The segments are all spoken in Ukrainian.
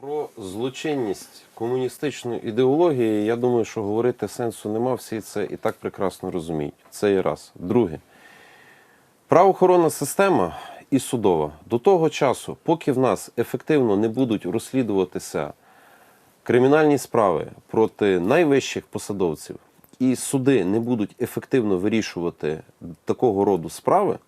Про злочинність комуністичної ідеології, я думаю, що говорити сенсу нема, всі це і так прекрасно розуміють. Це є раз. Друге, правоохоронна система і судова до того часу, поки в нас ефективно не будуть розслідуватися кримінальні справи проти найвищих посадовців, і суди не будуть ефективно вирішувати такого роду справи,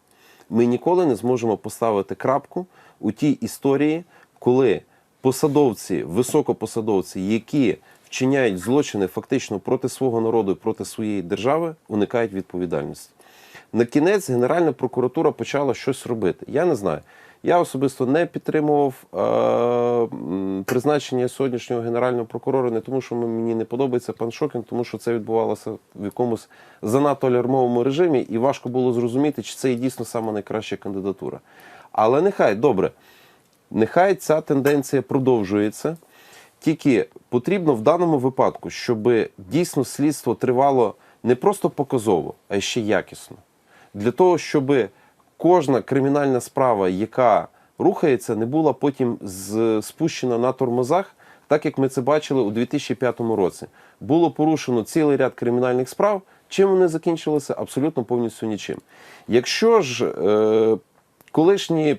ми ніколи не зможемо поставити крапку у тій історії, коли посадовці, високопосадовці, які вчиняють злочини фактично проти свого народу проти своєї держави, уникають відповідальності. На кінець Генеральна прокуратура почала щось робити. Я не знаю. Я особисто не підтримував е, призначення сьогоднішнього генерального прокурора, не тому, що мені не подобається пан Шокін, тому що це відбувалося в якомусь занадто алярмовому режимі, і важко було зрозуміти, чи це і дійсно саме найкраща кандидатура. Але нехай добре, нехай ця тенденція продовжується. Тільки потрібно в даному випадку, щоб дійсно слідство тривало не просто показово, а ще якісно. Для того, щоб кожна кримінальна справа, яка рухається, не була потім спущена на тормозах, так як ми це бачили у 2005 році. Було порушено цілий ряд кримінальних справ. Чим вони закінчилися? Абсолютно повністю нічим. Якщо ж е, колишні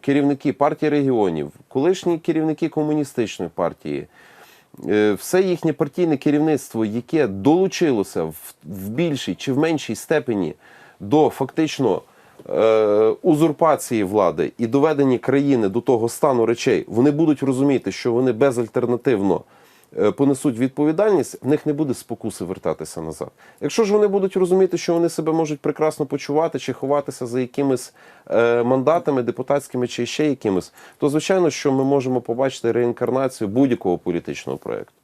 керівники партії регіонів, колишні керівники комуністичної партії, е, все їхнє партійне керівництво, яке долучилося в, більшій чи в меншій степені до фактично е, узурпації влади і доведення країни до того стану речей, вони будуть розуміти, що вони безальтернативно понесуть відповідальність, в них не буде спокуси вертатися назад. Якщо ж вони будуть розуміти, що вони себе можуть прекрасно почувати чи ховатися за якимись е, мандатами депутатськими чи ще якимись, то звичайно, що ми можемо побачити реінкарнацію будь-якого політичного проєкту.